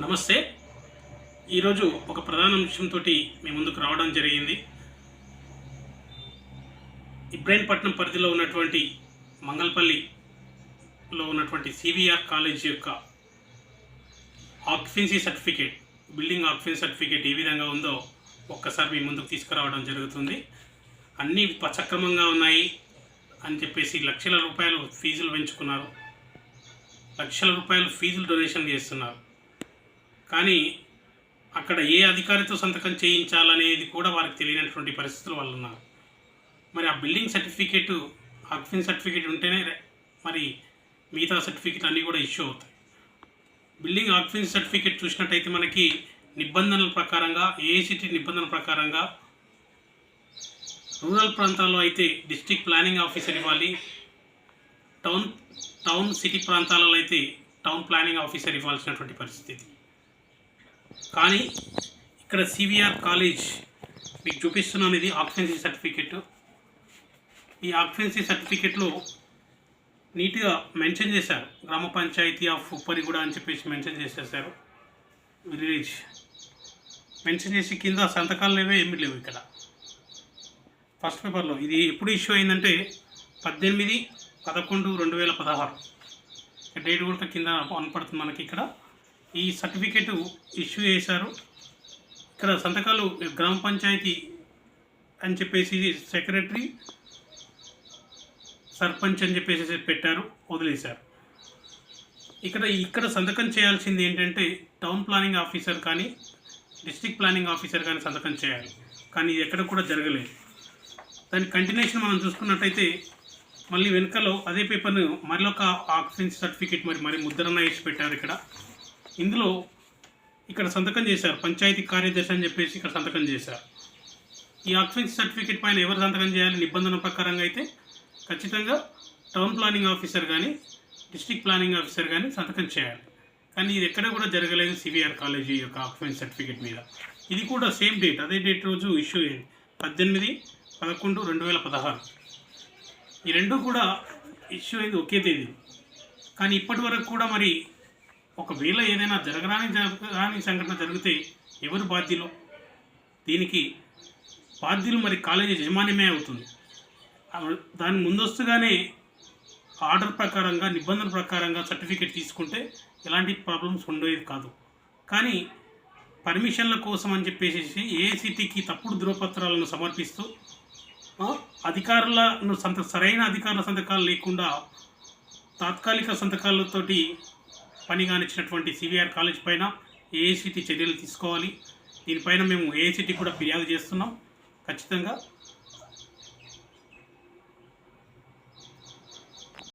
నమస్తే. ఈరోజు ఒక ప్రధాన అంశంతో మీ ముందుకు రావడం జరిగింది. ఇబ్రాహీంపట్నం పరిధిలో ఉన్నటువంటి మంగళపల్లిలో ఉన్నటువంటి సివిఆర్ కాలేజ్ యొక్క occupancy certificate building occupancy certificate ఏ విధంగా ఉందో ఒక్కసారి మీ ముందుకు తీసుకురావడం జరుగుతుంది. అన్నీ పచక్రమంగా ఉన్నాయి అని చెప్పేసి లక్షల రూపాయలు ఫీజులు పెంచుకున్నారు. లక్షల రూపాయలు ఫీజులు డొనేషన్ చేస్తున్నారు. కానీ అక్కడ ఏ అధికారితో సంతకం చేయించాలనేది కూడా వారికి తెలియనటువంటి పరిస్థితులు వాళ్ళు ఉన్నారు. మరి ఆ బిల్డింగ్ సర్టిఫికేట్ అక్ఫిన్ సర్టిఫికేట్ ఉంటేనే మరి మిగతా సర్టిఫికేట్ అన్నీ కూడా ఇష్యూ అవుతాయి. బిల్డింగ్ ఆక్సిజన్ సర్టిఫికేట్ చూసినట్టయితే మనకి నిబంధనల ప్రకారంగా ఏఐసిటీ నిబంధనల ప్రకారంగా రూరల్ ప్రాంతాల్లో అయితే డిస్ట్రిక్ట్ ప్లానింగ్ ఆఫీసర్ ఇవ్వాలి. టౌన్ టౌన్ సిటీ ప్రాంతాలలో అయితే టౌన్ ప్లానింగ్ ఆఫీసర్ ఇవ్వాల్సినటువంటి పరిస్థితి. కానీ ఇక్కడ సివిఆర్ కాలేజ్ మీకు చూపిస్తున్నాను ఇది ఆక్యుపెన్సీ సర్టిఫికెట్ ఈ ఆక్యుపెన్సీ సర్టిఫికెట్లో నీట్గా మెన్షన్ చేశారు. గ్రామ పంచాయతీ ఆఫ్ ఉప్పరిగూడ అని చెప్పేసి మెన్షన్ చేసేసారు. విలేజ్ మెన్షన్ చేసి కింద సంతకాలు లేవే ఏమీ లేవు ఇక్కడ. ఫస్ట్ పేపర్లో ఇది ఎప్పుడు ఇష్యూ అయిందంటే పద్దెనిమిది పదకొండు రెండు వేల పదహారు. డేట్ కూడా కింద కనపడుతుంది మనకి ఇక్కడ ఈ సర్టిఫికేట్ ఇష్యూ చేశారు. ఇక్కడ సంతకాలు గ్రామ పంచాయతీ అని చెప్పేసి సెక్రటరీ సర్పంచ్ అని చెప్పేసి పెట్టారు వదిలేశారు. ఇక్కడ ఇక్కడ సంతకం చేయాల్సింది ఏంటంటే టౌన్ ప్లానింగ్ ఆఫీసర్ కానీ డిస్ట్రిక్ట్ ప్లానింగ్ ఆఫీసర్ కానీ సంతకం చేయాలి. కానీ ఎక్కడ కూడా జరగలేదు. దాని కంటిన్యూషన్ మనం చూసుకున్నట్టయితే మళ్ళీ వెనుకలో అదే పేపర్ను మరొక ఆక్సిజన్ సర్టిఫికేట్ మరి మరి ముద్రణ వేసి పెట్టారు ఇక్కడ. ఇందులో ఇక్కడ సంతకం చేశారు. పంచాయతీ కార్యదర్శి అని చెప్పేసి ఇక్కడ సంతకం చేశారు. ఈ ఆక్యుపెన్సీ సర్టిఫికేట్ పైన ఎవరు సంతకం చేయాలి నిబంధన ప్రకారంగా అయితే ఖచ్చితంగా టౌన్ ప్లానింగ్ ఆఫీసర్ కానీ డిస్ట్రిక్ట్ ప్లానింగ్ ఆఫీసర్ కానీ సంతకం చేయాలి. కానీ ఇది ఎక్కడ కూడా జరగలేదు సివిఆర్ కాలేజీ యొక్క ఆక్యుపెన్సీ సర్టిఫికేట్ మీద. ఇది కూడా సేమ్ డేట్ అదే డేట్ రోజు ఇష్యూ అయింది. పద్దెనిమిది పదకొండు రెండు వేల పదహారు. ఈ రెండు కూడా ఇష్యూ అయింది ఒకే తేదీ. కానీ ఇప్పటి వరకు కూడా మరి ఒకవేళ ఏదైనా జరగరాని జరగరాని సంఘటన జరిగితే ఎవరు బాధ్యులు? దీనికి బాధ్యులు మరి కాలేజీ యజమాన్యమే అవుతుంది. దాని ముందస్తుగానే ఆర్డర్ ప్రకారంగా నిబంధన ప్రకారంగా సర్టిఫికేట్ తీసుకుంటే ఎలాంటి ప్రాబ్లమ్స్ ఉండేది కాదు. కానీ పర్మిషన్ల కోసం అని చెప్పేసి ఏసీటీకి తప్పుడు ధృవపత్రాలను సమర్పిస్తూ అధికారులను సంత సరైన అధికారుల సంతకాలు లేకుండా తాత్కాలిక సంతకాలతోటి పని కానిచ్చినటువంటి సివిఆర్ కాలేజ్ పైన ఏఐసిటి చర్యలు తీసుకోవాలి? దీనిపైన మేము ఏఐసిటి కూడా ఫిర్యాదు చేస్తున్నాం. ఖచ్చితంగా